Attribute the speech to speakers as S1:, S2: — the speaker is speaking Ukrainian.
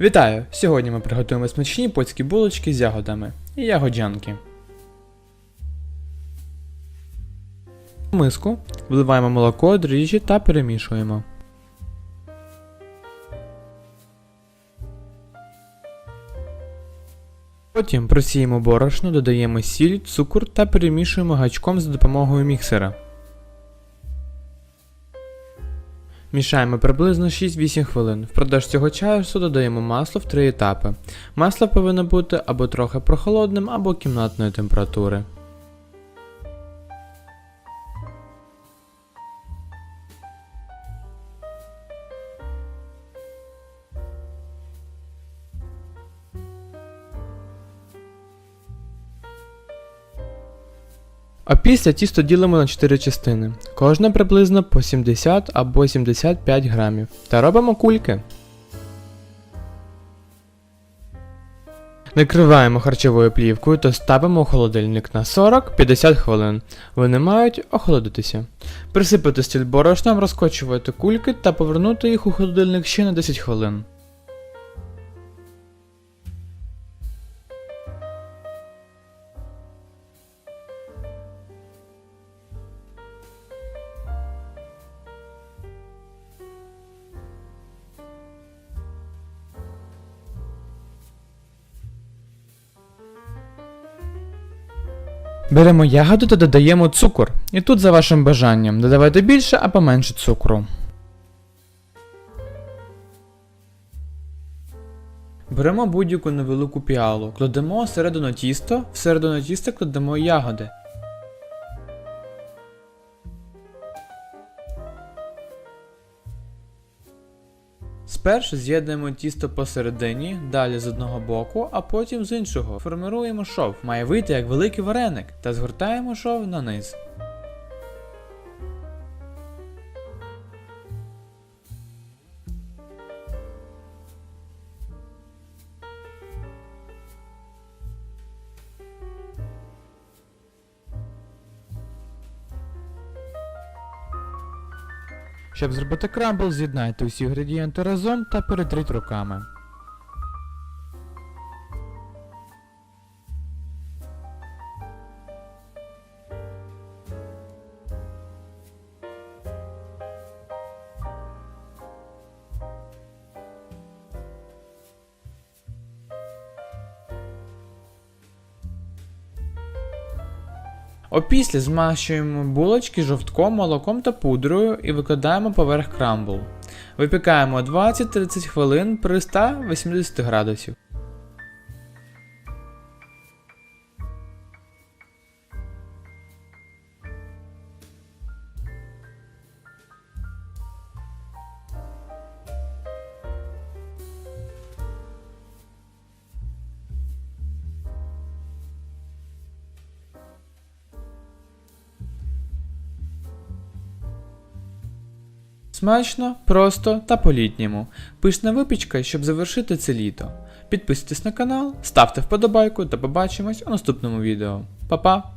S1: Вітаю! Сьогодні ми приготуємо смачні польські булочки з ягодами і ягоджанки. В миску вливаємо молоко, дріжджі та перемішуємо. Потім просіємо борошно, додаємо сіль, цукор та перемішуємо гачком за допомогою міксера. Мішаємо приблизно 6-8 хвилин. Впродовж цього часу додаємо масло в три етапи. Масло повинно бути або трохи прохолодним, або кімнатної температури. А після тісто ділимо на 4 частини, кожна приблизно по 70 або 75 грамів. Та робимо кульки. Накриваємо харчовою плівкою та ставимо у холодильник на 40-50 хвилин. Вони мають охолодитися. Присипати стіль борошном, розкочувати кульки та повернути їх у холодильник ще на 10 хвилин. Беремо ягоду та додаємо цукор. І тут за вашим бажанням додавайте більше або менше цукру. Беремо будь-яку невелику піалу, кладемо всередину тісто, всередину тіста кладемо ягоди. Спершу з'єднуємо тісто посередині, далі з одного боку, а потім з іншого. Формируємо шов. Має вийти як великий вареник та згортаємо шов на низ. Щоб зробити крамбл, з'єднайте усі інгредієнти разом та перетріть руками. Опісля змащуємо булочки жовтком, молоком та пудрою і викладаємо поверх крамбл. Випікаємо 20-30 хвилин при 180 градусів. Смачно, просто та по-літньому. Пишна випічка, щоб завершити це літо. Підписуйтесь на канал, ставте вподобайку та побачимось у наступному відео. Па-па!